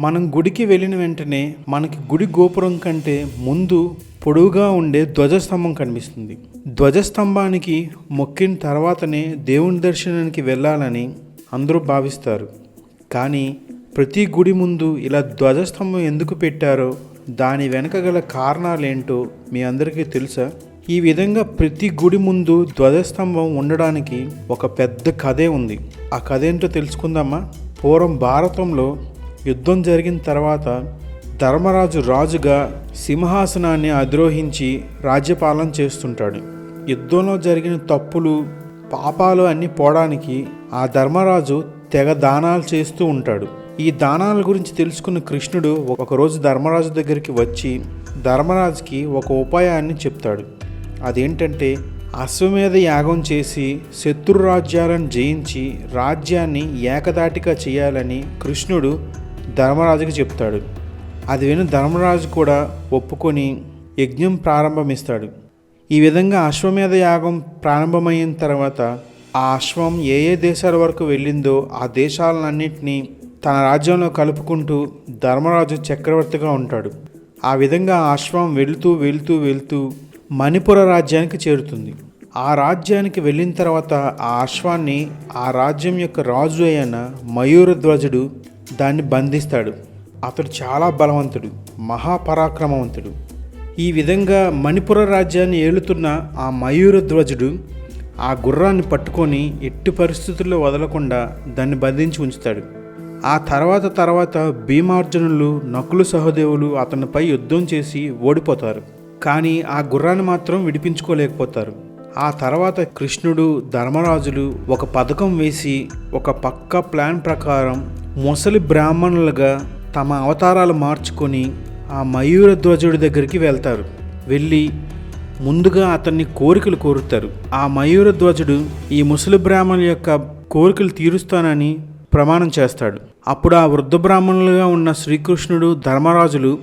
మనం గుడికి వెళ్ళిన వెంటనే మనకి గుడి గోపురం కంటే ముందు పొడవుగా ఉండే ధ్వజస్తంభం కనిపిస్తుంది. ధ్వజస్తంభానికి మొక్కిన తర్వాతనే దేవుని దర్శనానికి వెళ్ళాలని అందరూ భావిస్తారు. కానీ ప్రతి గుడి ముందు ఇలా ధ్వజస్తంభం ఎందుకు పెట్టారో దాని వెనక గల కారణాలేంటో మీ అందరికీ తెలుసా? ఈ విధంగా ప్రతి గుడి ముందు ధ్వజస్తంభం ఉండడానికి ఒక పెద్ద కథే ఉంది. ఆ కథ ఏంటో తెలుసుకుందామా? పూర్వం భారతంలో యుద్ధం జరిగిన తర్వాత ధర్మరాజు రాజుగా సింహాసనాన్ని అధిరోహించి రాజ్యపాలన చేస్తుంటాడు. యుద్ధంలో జరిగిన తప్పులు పాపాలు అన్నీ పోవడానికి ఆ ధర్మరాజు తెగ దానాలు చేస్తూ ఉంటాడు. ఈ దానాల గురించి తెలుసుకున్న కృష్ణుడు ఒకరోజు ధర్మరాజు దగ్గరికి వచ్చి ధర్మరాజుకి ఒక ఉపాయాన్ని చెప్తాడు. అదేంటంటే అశ్వమేధ యాగం చేసి శత్రు రాజ్యాలను జయించి రాజ్యాన్ని ఏకదాటిగా చేయాలని కృష్ణుడు ధర్మరాజుకి చెప్తాడు. అది విని ధర్మరాజు కూడా ఒప్పుకొని యజ్ఞం ప్రారంభమిస్తాడు. ఈ విధంగా అశ్వమేధ యాగం ప్రారంభమైన తర్వాత ఆ అశ్వం ఏ ఏ దేశాల వరకు వెళ్ళిందో ఆ దేశాలన్నింటినీ తన రాజ్యంలో కలుపుకుంటూ ధర్మరాజు చక్రవర్తిగా ఉంటాడు. ఆ విధంగా ఆ అశ్వం వెళుతూ వెళుతూ వెళుతూ మణిపుర రాజ్యానికి చేరుతుంది. ఆ రాజ్యానికి వెళ్ళిన తర్వాత ఆ అశ్వాన్ని ఆ రాజ్యం యొక్క రాజు అయిన మయూరధ్వజుడు దాన్ని బంధిస్తాడు. అతడు చాలా బలవంతుడు మహాపరాక్రమవంతుడు. ఈ విధంగా మణిపుర రాజ్యాన్ని ఏలుతున్న ఆ మయూరధ్వజుడు ఆ గుర్రాన్ని పట్టుకొని ఎట్టి పరిస్థితుల్లో వదలకుండా దాన్ని బంధించి ఉంచుతాడు. ఆ తర్వాత తర్వాత భీమార్జునులు నకులు సహదేవులు అతనిపై యుద్ధం చేసి ఓడిపోతారు. కానీ ఆ గుర్రాన్ని మాత్రం విడిపించుకోలేకపోతారు. ఆ తర్వాత కృష్ణుడు ధర్మరాజులు ఒక పథకం వేసి ఒక పక్క ప్లాన్ ప్రకారం ముసలి బ్రాహ్మణులుగా తమ అవతారాలు మార్చుకొని ఆ మయూర ధ్వజుడి దగ్గరికి వెళ్తారు. వెళ్ళి ముందుగా అతన్ని కోరికలు కోరుతారు. ఆ మయూర ధ్వజుడు ఈ ముసలి బ్రాహ్మణుల యొక్క కోరికలు తీరుస్తానని ప్రమాణం చేస్తాడు. అప్పుడు ఆ వృద్ధ బ్రాహ్మణులుగా ఉన్న శ్రీకృష్ణుడు ధర్మరాజులు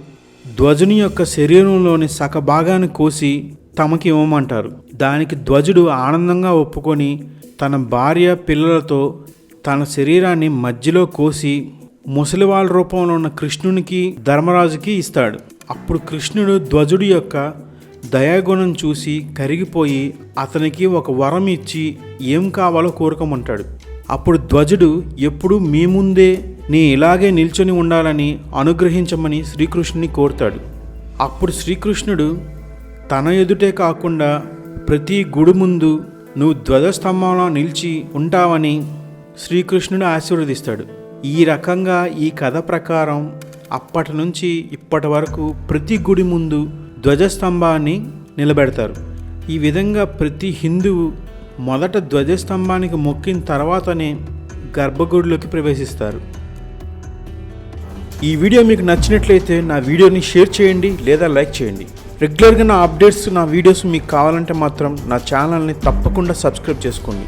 ధ్వజుని యొక్క శరీరంలోని సగ భాగాన్ని కోసి తమకి ఇవ్వమంటారు. దానికి ధ్వజుడు ఆనందంగా ఒప్పుకొని తన భార్య పిల్లలతో తన శరీరాన్ని మధ్యలో కోసి ముసలివాళ్ళ రూపంలో ఉన్న కృష్ణునికి ధర్మరాజుకి ఇస్తాడు. అప్పుడు కృష్ణుడు ధ్వజుడి యొక్క దయాగుణం చూసి కరిగిపోయి అతనికి ఒక వరం ఇచ్చి ఏం కావాలో కోరుకోమంటాడు. అప్పుడు ధ్వజుడు ఎప్పుడు మీ ముందే నీ ఇలాగే నిల్చొని ఉండాలని అనుగ్రహించమని శ్రీకృష్ణుని కోరుతాడు. అప్పుడు శ్రీకృష్ణుడు తన ఎదుటే కాకుండా ప్రతి గుడి ముందు నువ్వు ధ్వజస్తంభంలో నిలిచి ఉంటావని శ్రీకృష్ణుడు ఆశీర్వదిస్తాడు. ఈ రకంగా ఈ కథ ప్రకారం అప్పటి నుంచి ఇప్పటి వరకు ప్రతి గుడి ముందు ధ్వజస్తంభాన్ని నిలబెడతారు. ఈ విధంగా ప్రతి హిందువు మొదట ధ్వజస్తంభానికి మొక్కిన తర్వాతనే గర్భగుడిలోకి ప్రవేశిస్తారు. ఈ వీడియో మీకు నచ్చినట్లయితే నా వీడియోని షేర్ చేయండి లేదా లైక్ చేయండి. రెగ్యులర్గా నా అప్డేట్స్ నా వీడియోస్ మీకు కావాలంటే మాత్రం నా ఛానల్ని తప్పకుండా సబ్స్క్రైబ్ చేసుకోండి.